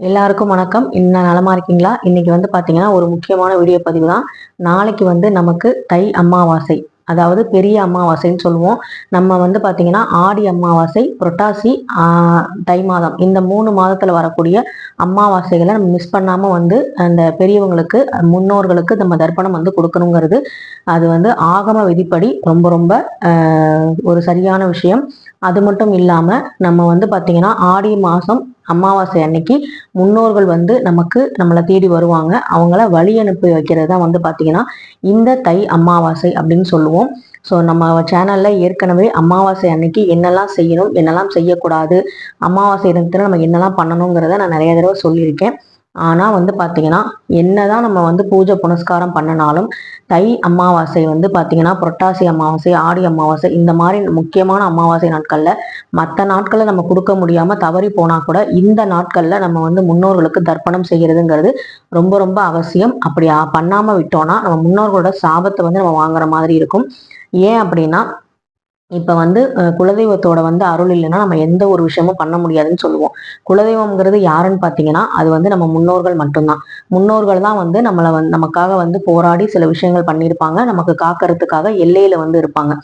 எல்லாருக்கும் வணக்கம். இன்னும் நலமா இருக்கீங்களா? இன்னைக்கு வந்து பாத்தீங்கன்னா ஒரு முக்கியமான வீடியோ பதிவு தான். நாளைக்கு வந்து நமக்கு தை அமாவாசை. அதாவது பெரிய அமாவாசைன்னு சொல்லுவோம். நம்ம வந்து பார்த்தீங்கன்னா ஆடி அமாவாசை புரட்டாசி தை மாதம். இந்த மூணு மாதத்தில் வரக்கூடிய அமாவாசைகளை நம்ம மிஸ் பண்ணாமல் வந்து அந்த பெரியவங்களுக்கு முன்னோர்களுக்கு நம்ம தர்ப்பணம் வந்து கொடுக்கணுங்கிறது அது வந்து ஆகம விதிப்படி ரொம்ப ரொம்ப ஒரு சரியான விஷயம். அது மட்டும் இல்லாமல் நம்ம வந்து பார்த்திங்கன்னா ஆடி மாதம் அமாவாசை அன்னைக்கு முன்னோர்கள் வந்து நமக்கு நம்மளை தேடி வருவாங்க. அவங்கள வழி அனுப்பி வைக்கிறது தான் வந்து பார்த்தீங்கன்னா இந்த தை அமாவாசை அப்படின்னு சொல்லுவோம். ஸோ நம்ம சேனலில் ஏற்கனவே அமாவாசை அன்னைக்கு என்னெல்லாம் செய்யணும் என்னெல்லாம் செய்யக்கூடாது அமாவாசை தினத்துல நம்ம என்னெல்லாம் பண்ணணுங்கிறத நான் நிறைய தடவை சொல்லியிருக்கேன். ஆனால் வந்து பார்த்திங்கன்னா என்ன தான் நம்ம வந்து பூஜை புனஸ்காரம் பண்ணினாலும் தை அமாவாசை வந்து பார்த்தீங்கன்னா புரட்டாசி அமாவாசை ஆடி அமாவாசை இந்த மாதிரி முக்கியமான அமாவாசை நாட்களில் மற்ற நாட்களில் நம்ம கொடுக்க முடியாமல் தவறி போனால் கூட இந்த நாட்களில் நம்ம வந்து முன்னோர்களுக்கு தர்ப்பணம் செய்கிறதுங்கிறது ரொம்ப ரொம்ப அவசியம். அப்படி பண்ணாமல் விட்டோம்னா நம்ம முன்னோர்களோட சாபத்தை வந்து நம்ம வாங்குற மாதிரி இருக்கும். ஏன் அப்படின்னா இப்போ வந்து குலதெய்வத்தோட வந்து அருள் இல்லைன்னா நம்ம எந்த ஒரு விஷயமும் பண்ண முடியாதுன்னு சொல்லுவோம். குலதெய்வம்ங்கிறது யாருன்னு பார்த்தீங்கன்னா அது வந்து நம்ம முன்னோர்கள் மட்டும்தான். முன்னோர்கள் தான் வந்து நம்மளை வந்து நமக்காக வந்து போராடி சில விஷயங்கள் பண்ணியிருப்பாங்க. நமக்கு காக்கிறதுக்காக எல்லையில வந்து இருப்பாங்க.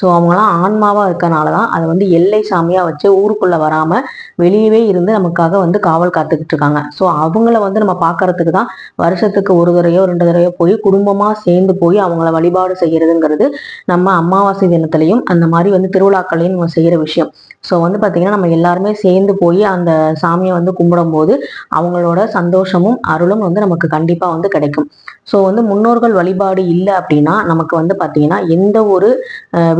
ஸோ அவங்களாம் ஆன்மாவாக இருக்கனால தான் அதை வந்து எல்லை சாமியாக வச்சு ஊருக்குள்ளே வராமல் வெளியவே இருந்து நமக்காக வந்து காவல் காத்துக்கிட்டு இருக்காங்க. ஸோ அவங்கள வந்து நம்ம பார்க்கறதுக்கு தான் வருஷத்துக்கு ஒரு தடவையோ ரெண்டு தடவையோ போய் குடும்பமாக சேர்ந்து போய் அவங்கள வழிபாடு செய்யறதுங்கிறது நம்ம அமாவாசை தினத்திலையும் அந்த மாதிரி வந்து திருவிழாக்களையும் நம்ம செய்கிற விஷயம். ஸோ வந்து பார்த்திங்கன்னா நம்ம எல்லாருமே சேர்ந்து போய் அந்த சாமியை வந்து கும்பிடும்போது அவங்களோட சந்தோஷமும் அருளும் வந்து நமக்கு கண்டிப்பாக வந்து கிடைக்கும். ஸோ வந்து முன்னோர்கள் வழிபாடு இல்லை அப்படின்னா நமக்கு வந்து பார்த்திங்கன்னா எந்த ஒரு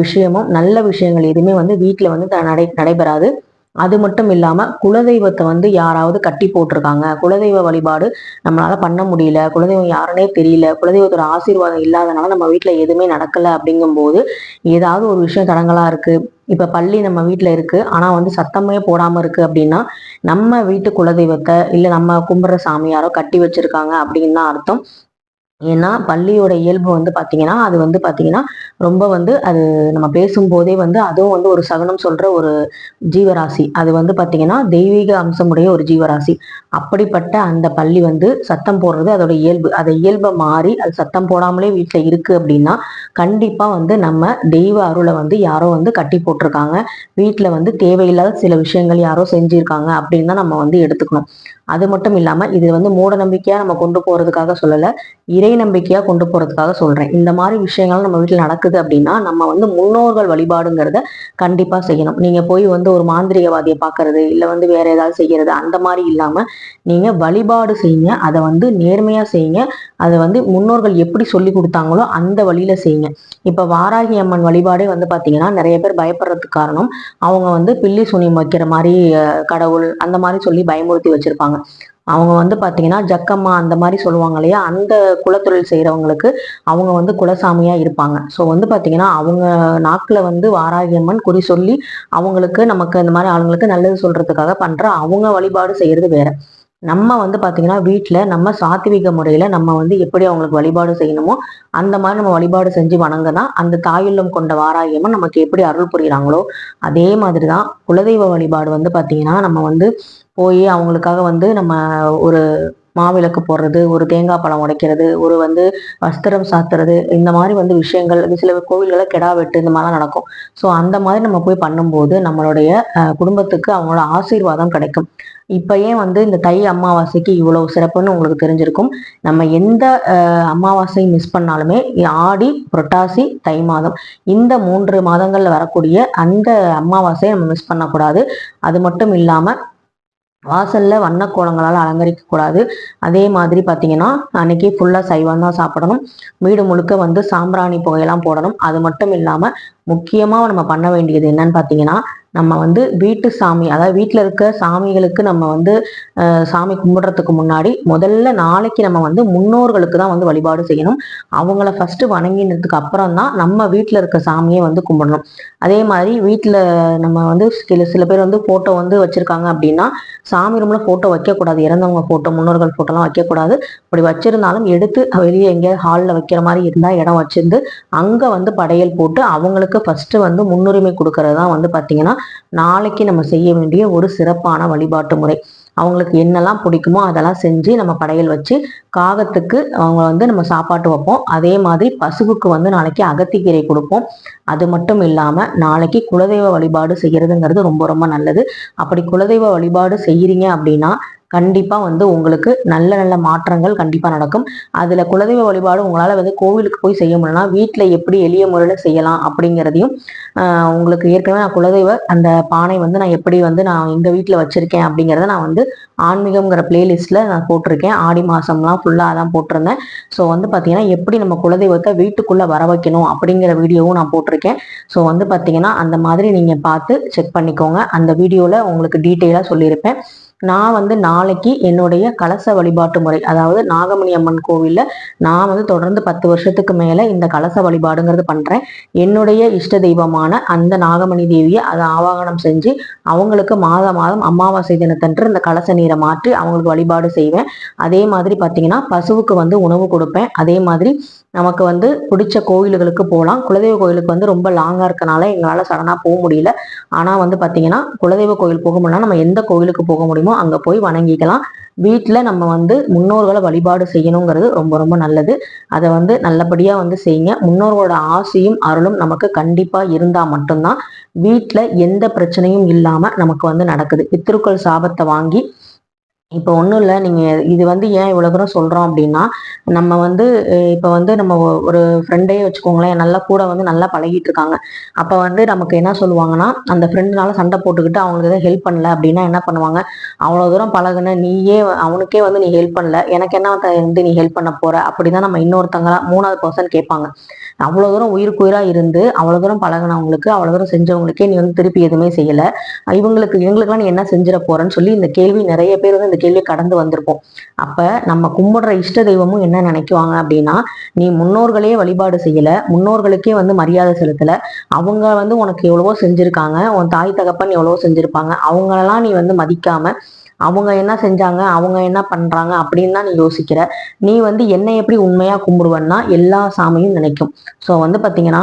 விஷயமும் நல்ல விஷயங்கள் எதுவுமே வந்து வீட்டில் வந்து த- நடை நடைபெறாது. அது மட்டும் இல்லாமல் குலதெய்வத்தை வந்து யாராவது கட்டி போட்டிருக்காங்க. குலதெய்வ வழிபாடு நம்மளால பண்ண முடியல. குலதெய்வம் யாருன்னே தெரியல. குலதெய்வத்தோட ஆசீர்வாதம் இல்லாதனால நம்ம வீட்டில் எதுவுமே நடக்கல அப்படிங்கும்போது ஏதாவது ஒரு விஷயம் தடங்கலாக இருக்கு. இப்போ பள்ளி நம்ம வீட்டில் இருக்கு. ஆனால் வந்து சத்தமே போடாமல் இருக்கு அப்படின்னா நம்ம வீட்டு குலதெய்வத்தை இல்லை நம்ம கும்பிடுற சாமியாரோ கட்டி வச்சிருக்காங்க அப்படின்னு தான் அர்த்தம். ஏன்னா பள்ளியோட இயல்பு வந்து பார்த்தீங்கன்னா அது வந்து பார்த்தீங்கன்னா ரொம்ப வந்து அது நம்ம பேசும்போதே வந்து அதுவும் வந்து ஒரு சகுனம் சொல்ற ஒரு ஜீவராசி. அது வந்து பார்த்தீங்கன்னா தெய்வீக அம்சமுடைய ஒரு ஜீவராசி. அப்படிப்பட்ட அந்த பள்ளி வந்து சத்தம் போடுறது அதோட இயல்பு. அதை இயல்பை மாறி அது சத்தம் போடாமலே வீட்டில் இருக்கு அப்படின்னா கண்டிப்பாக வந்து நம்ம தெய்வ அருளை வந்து யாரோ வந்து கட்டி போட்டிருக்காங்க. வீட்டில் வந்து தேவையில்லாத சில விஷயங்கள் யாரோ செஞ்சுருக்காங்க அப்படின்னு தான் நம்ம வந்து எடுத்துக்கணும். அது மட்டும் இல்லாமல் இது வந்து மூட நம்பிக்கையாக நம்ம கொண்டு போகிறதுக்காக சொல்லலை இறை நம்பிக்கையாக கொண்டு போகிறதுக்காக சொல்கிறேன் இந்த மாதிரி விஷயங்கள் நம்ம வீட்டில் நடக்குது அப்படின்னா நம்ம வந்து முன்னோர்கள் வழிபாடுங்கிறத கண்டிப்பாக செய்யணும். நீங்கள் போய் வந்து ஒரு மாந்திரிகவாதியை பார்க்கறது இல்லை வந்து வேற ஏதாவது செய்கிறது அந்த மாதிரி இல்லாமல் நீங்கள் வழிபாடு செய்யுங்க. அதை வந்து நேர்மையாக செய்யுங்க. அதை வந்து முன்னோர்கள் எப்படி சொல்லி கொடுத்தாங்களோ அந்த வழியில் செய்யுங்க. இப்போ வாராகி அம்மன் வழிபாடே வந்து பார்த்தீங்கன்னா நிறைய பேர் பயப்படுறதுக்கு காரணம் அவங்க வந்து பில்லி சுனியம் வைக்கிற மாதிரி கடவுள் அந்த மாதிரி சொல்லி பயமுறுத்தி வச்சுருப்பாங்க. அவங்க வந்து பாத்தீங்கன்னா ஜக்கம்மா அந்த மாதிரி சொல்லுவாங்க இல்லையா? அந்த குலத்தொழில் செய்யறவங்களுக்கு அவங்க வந்து குலசாமியா இருப்பாங்க. ஸோ வந்து பாத்தீங்கன்னா அவங்க நாக்குல வந்து வாராகியம்மன் குறி சொல்லி அவங்களுக்கு நமக்கு இந்த மாதிரி ஆளுங்களுக்கு நல்லது சொல்றதுக்காக பண்ற அவங்க வழிபாடு செய்யறது வேற. நம்ம வந்து பாத்தீங்கன்னா வீட்டில் நம்ம சாத்விக முறையில நம்ம வந்து எப்படி அவங்களுக்கு வழிபாடு செய்யணுமோ அந்த மாதிரி நம்ம வழிபாடு செஞ்சு வணங்கினா அந்த தாயுள்ளம் கொண்ட வாராகியம்மன் நமக்கு எப்படி அருள் புரிகிறாங்களோ அதே மாதிரிதான் குலதெய்வ வழிபாடு வந்து பாத்தீங்கன்னா நம்ம வந்து போய் அவங்களுக்காக வந்து நம்ம ஒரு மாவிளக்கு போடுறது ஒரு தேங்காய் பழம் உடைக்கிறது ஒரு வந்து வஸ்திரம் சாத்துறது இந்த மாதிரி வந்து விஷயங்கள் சில கோவில்களை கெடா வெட்டு இந்த மாதிரிலாம் நடக்கும். ஸோ அந்த மாதிரி நம்ம போய் பண்ணும்போது நம்மளுடைய குடும்பத்துக்கு அவங்களோட ஆசீர்வாதம் கிடைக்கும். இப்ப ஏன் வந்து இந்த தை அமாவாசைக்கு இவ்வளவு சிறப்புன்னு உங்களுக்கு தெரிஞ்சிருக்கும். நம்ம எந்த அஹ், அமாவாசை மிஸ் பண்ணாலுமே ஆடி புரட்டாசி தை மாதம் இந்த மூன்று மாதங்கள்ல வரக்கூடிய அந்த அமாவாசையை நம்ம மிஸ் பண்ணக்கூடாது. அது மட்டும் இல்லாமல் வாசல்ல வண்ண கோலங்களால் அலங்கரிக்க கூடாது. அதே மாதிரி பாத்தீங்கன்னா அன்னைக்கு ஃபுல்லா சைவம் தான் சாப்பிடணும். வீடு முழுக்க வந்து சாம்பிராணி புகையெல்லாம் போடணும். அது மட்டும் இல்லாம முக்கியமா நம்ம பண்ண வேண்டியது என்னன்னு பாத்தீங்கன்னா நம்ம வந்து வீட்டு சாமி அதாவது வீட்டில் இருக்க சாமிகளுக்கு நம்ம வந்து சாமி கும்பிடுறதுக்கு முன்னாடி முதல்ல நாளைக்கு நம்ம வந்து முன்னோர்களுக்கு தான் வந்து வழிபாடு செய்யணும். அவங்கள ஃபஸ்ட்டு வணங்கினதுக்கு அப்புறம் தான் நம்ம வீட்டில் இருக்க சாமியை வந்து கும்பிடணும். அதே மாதிரி வீட்டில் நம்ம வந்து சில சில பேர் வந்து ஃபோட்டோ வந்து வச்சுருக்காங்க அப்படின்னா சாமி ரூமில் ஃபோட்டோ வைக்கக்கூடாது. இறந்தவங்க ஃபோட்டோ முன்னோர்கள் ஃபோட்டோலாம் வைக்கக்கூடாது. அப்படி வச்சிருந்தாலும் எடுத்து வெளியே எங்கேயாவது ஹாலில் வைக்கிற மாதிரி இருந்தால் இடம் வச்சிருந்து அங்கே வந்து படையல் போட்டு அவங்களுக்கு ஃபஸ்ட்டு வந்து முன்னுரிமை கொடுக்கறது தான் வந்து பார்த்தீங்கன்னா நாளைக்கு நம்ம செய்ய வேண்டிய ஒரு சிறப்பான வழிபாட்டு முறை. அவங்களுக்கு என்னெல்லாம் பிடிக்குமோ அதெல்லாம் செஞ்சு நம்ம படையல் வச்சு காகத்துக்கு அவங்க வந்து நம்ம சாப்பாட்டு வைப்போம். அதே மாதிரி பசுவுக்கு வந்து நாளைக்கு அகத்திக்கீரை கொடுப்போம். அது மட்டும் இல்லாமல் நாளைக்கு குலதெய்வ வழிபாடு செய்கிறதுங்கிறது ரொம்ப ரொம்ப நல்லது. அப்படி குலதெய்வ வழிபாடு செய்கிறீங்க அப்படின்னா கண்டிப்பாக வந்து உங்களுக்கு நல்ல நல்ல மாற்றங்கள் கண்டிப்பாக நடக்கும். அதில் குலதெய்வ வழிபாடு உங்களால் வந்து கோவிலுக்கு போய் செய்ய முடியலனா வீட்டில் எப்படி எளிய முறையில் செய்யலாம் அப்படிங்கிறதையும் உங்களுக்கு ஏற்கனவே நான் குலதெய்வ அந்த பானை வந்து நான் எப்படி வந்து நான் எங்கள் வீட்டில் வச்சுருக்கேன் அப்படிங்கிறத நான் வந்து ஆன்மீகம்ங்கிற பிளேலிஸ்ட்டில் நான் போட்டிருக்கேன். ஆடி மாதம்லாம் ஃபுல்லாக தான் போட்டிருந்தேன். ஸோ வந்து பார்த்தீங்கன்னா எப்படி நம்ம குலதெய்வத்தை வீட்டுக்குள்ளே வர வைக்கணும் அப்படிங்கிற வீடியோவும் நான் போட்டிருக்கேன். ஸோ வந்து பார்த்தீங்கன்னா அந்த மாதிரி நீங்கள் பார்த்து செக் பண்ணிக்கோங்க. அந்த வீடியோவில் உங்களுக்கு டீட்டெயிலாக சொல்லியிருப்பேன். நான் வந்து நாளைக்கு என்னுடைய கலச வழிபாட்டு முறை அதாவது நாகமணி அம்மன் கோவிலில் நான் வந்து தொடர்ந்து பத்து வருஷத்துக்கு மேலே இந்த கலச வழிபாடுங்கிறது பண்ணுறேன் என்னுடைய இஷ்ட தெய்வமான அந்த நாகமணி தேவியை அதை ஆவாகனம் செஞ்சு அவங்களுக்கு மாத மாதம் அமாவாசை தினத்தன்று இந்த கலச நீரை மாற்றி அவங்களுக்கு வழிபாடு செய்வேன். அதே மாதிரி பார்த்தீங்கன்னா பசுவுக்கு வந்து உணவு கொடுப்பேன். அதே மாதிரி நமக்கு வந்து பிடிச்ச கோயில்களுக்கு போகலாம். குலதெய்வ கோயிலுக்கு வந்து ரொம்ப லாங்காக இருக்கனால எங்களால் சடனாக போக முடியல. ஆனால் வந்து பார்த்தீங்கன்னா குலதெய்வ கோயில் போக முடியலன்னா நம்ம எந்த கோயிலுக்கு போக முடியுமோ அங்கே போய் வணங்கிக்கலாம். வீட்டில் நம்ம வந்து முன்னோர்களை வழிபாடு செய்யணுங்கிறது ரொம்ப ரொம்ப நல்லது. அதை வந்து நல்லபடியாக வந்து செய்யுங்க. முன்னோர்களோட ஆசையும் அருளும் நமக்கு கண்டிப்பாக இருந்தால் மட்டும்தான் வீட்டில் எந்த பிரச்சனையும் இல்லாமல் நமக்கு வந்து நடக்குது. பித்திருக்கள் சாபத்தை வாங்கி இப்போ ஒன்றும் இல்லை. நீங்கள் இது வந்து ஏன் இவ்வளோ தூரம் சொல்கிறோம் அப்படின்னா நம்ம வந்து இப்போ வந்து நம்ம ஒரு ஃப்ரெண்டே வச்சுக்கோங்களேன் நல்லா கூட வந்து நல்லா பழகிட்டு இருக்காங்க. அப்போ வந்து நமக்கு என்ன சொல்லுவாங்கன்னா அந்த ஃப்ரெண்டுனால சண்டை போட்டுக்கிட்டு அவங்களுக்கு எதாவது ஹெல்ப் பண்ணல அப்படின்னா என்ன பண்ணுவாங்க? அவ்வளோ தூரம் பழகுன நீயே அவனுக்கே வந்து நீ ஹெல்ப் பண்ணல. எனக்கு என்ன வந்து நீ ஹெல்ப் பண்ண போற? அப்படிதான் நம்ம இன்னொருத்தங்க மூணாவது பர்சன் கேட்பாங்க. அவ்வளோ தூரம் உயிருக்குயிராக இருந்து அவ்வளோ தூரம் பழகினவங்களுக்கு அவ்வளோ தூரம் செஞ்சவங்களுக்கே நீ வந்து திருப்பி எதுவுமே செய்யலை. இவங்களுக்கு இவங்களுக்குலாம் நீ என்ன செஞ்சிட போறேன்னு சொல்லி இந்த கேள்வி நிறைய பேர் வந்து இந்த கேள்வி கடந்து வந்திருப்போம். அப்ப நம்ம கும்பிடுற இஷ்ட தெய்வமும் என்ன நினைக்குவாங்க அப்படின்னா நீ முன்னோர்களே வழிபாடு செய்யல முன்னோர்களுக்கே வந்து மரியாதை செலுத்தல அவங்க வந்து உனக்கு எவ்வளவோ செஞ்சிருக்காங்க உன் தாய் தகப்பன் எவ்வளவோ செஞ்சிருப்பாங்க அவங்களெல்லாம் நீ வந்து மதிக்காம அவங்க என்ன செஞ்சாங்க அவங்க என்ன பண்றாங்க அப்படின்னு தான் நீ யோசிக்கிற. நீ வந்து என்னை எப்படி உண்மையா கும்பிடுவன்னா எல்லா சாமியும் நினைக்கும். ஸோ வந்து பாத்தீங்கன்னா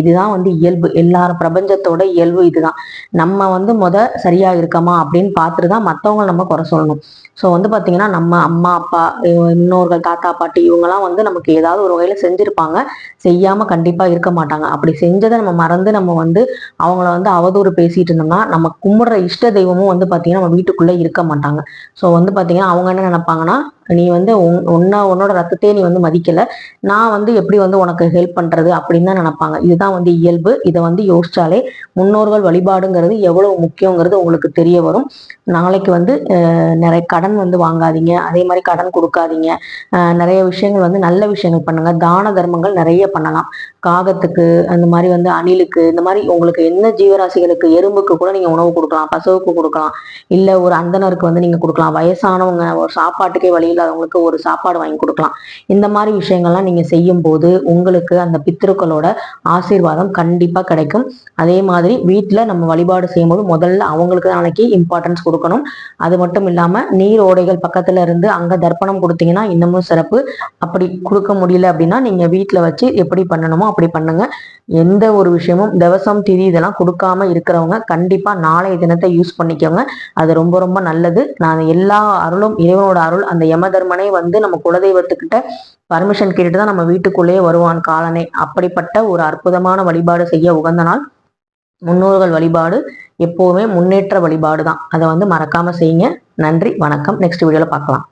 இதுதான் வந்து இயல்பு. எல்லாரும் பிரபஞ்சத்தோட இயல்பு இதுதான். நம்ம வந்து முத சரியா இருக்கமா அப்படின்னு பார்த்துட்டு தான் மற்றவங்களை நம்ம குறை சொல்லணும். ஸோ வந்து பார்த்தீங்கன்னா நம்ம அம்மா அப்பா இன்னொருகள் தாத்தா பாட்டி இவங்கெல்லாம் வந்து நமக்கு ஏதாவது ஒரு வகையில் செஞ்சுருப்பாங்க. செய்யாமல் கண்டிப்பாக இருக்க மாட்டாங்க. அப்படி செஞ்சதை நம்ம மறந்து நம்ம வந்து அவங்கள வந்து அவதூறு பேசிட்டு இருந்தோம்னா நம்ம கும்பிடுற இஷ்ட தெய்வமும் வந்து பார்த்தீங்கன்னா நம்ம வீட்டுக்குள்ளே இருக்க மாட்டோம் மாட்டாங்க. ஸோ வந்து பார்த்தீங்கன்னா அவங்க என்ன நினைப்பாங்கன்னா நீ வந்து உன்ன உன்னோட ரத்தத்தையே நீ வந்து மதிக்கலை. நான் வந்து எப்படி வந்து உனக்கு ஹெல்ப் பண்ணுறது அப்படின்னு தான் நினைப்பாங்க. இதுதான் வந்து இயல்பு. இதை வந்து யோசிச்சாலே முன்னோர்கள் வழிபாடுங்கிறது எவ்வளோ முக்கியங்கிறது உங்களுக்கு தெரிய வரும். நாளைக்கு வந்து நிறைய கடன் வந்து வாங்காதீங்க. அதே மாதிரி கடன் கொடுக்காதீங்க. நிறைய விஷயங்கள் வந்து நல்ல விஷயங்கள் பண்ணுங்க. தான தர்மங்கள் நிறைய பண்ணலாம். காகத்துக்கு அந்த மாதிரி வந்து அணிலுக்கு இந்த மாதிரி உங்களுக்கு என்ன ஜீவராசிகளுக்கு எறும்புக்கு கூட நீங்கள் உணவு கொடுக்கலாம். பசுவுக்கு கொடுக்கலாம். இல்லை ஒரு அந்தனர் அந்தனருக்கு வந்து நீங்கள் கொடுக்கலாம். வயசானவங்க ஒரு சாப்பாட்டுக்கே வழி இல்லாதவங்களுக்கு ஒரு சாப்பாடு வாங்கி கொடுக்கலாம். இந்த மாதிரி விஷயங்கள்லாம் நீங்கள் செய்யும் போது உங்களுக்கு அந்த பித்திருக்களோட ஆசீர்வாதம் கண்டிப்பாக கிடைக்கும். அதே மாதிரி வீட்டில் நம்ம வழிபாடு செய்யும் போது முதல்ல அவங்களுக்கு நாளைக்கு இம்பார்ட்டன்ஸ் கொடுக்கணும். அது மட்டும் இல்லாமல் நீர் ஓடைகள் பக்கத்தில் இருந்து அங்கே தர்ப்பணம் கொடுத்தீங்கன்னா இன்னமும் சிறப்பு. அப்படி கொடுக்க முடியல அப்படின்னா நீங்கள் வீட்டில் வச்சு எப்படி பண்ணணுமோ அப்படி பண்ணுங்க. எந்த ஒரு விஷயமும் தவசம் திதி இதெல்லாம் கொடுக்காம இருக்கிறவங்க கண்டிப்பாக நாளைய தினத்தை யூஸ் பண்ணிக்கோங்க. அது ரொம்ப ரொம்ப நல்ல நல்லது. நான் எல்லா அருளும் இறைவனோட அருள் அந்த யமதர்மனே வந்து நம்ம குலதெய்வத்துக்கிட்ட பர்மிஷன் கேட்டுட்டு தான் நம்ம வீட்டுக்குள்ளேயே வருவான் காலனே. அப்படிப்பட்ட ஒரு அற்புதமான வழிபாடு செய்ய உகந்த நாள் முன்னோர்கள் வழிபாடு எப்போவுமே முன்னேற்ற வழிபாடு தான் அதை வந்து மறக்காம செய்யுங்க. நன்றி வணக்கம். நெக்ஸ்ட் வீடியோவில் பார்க்கலாம்.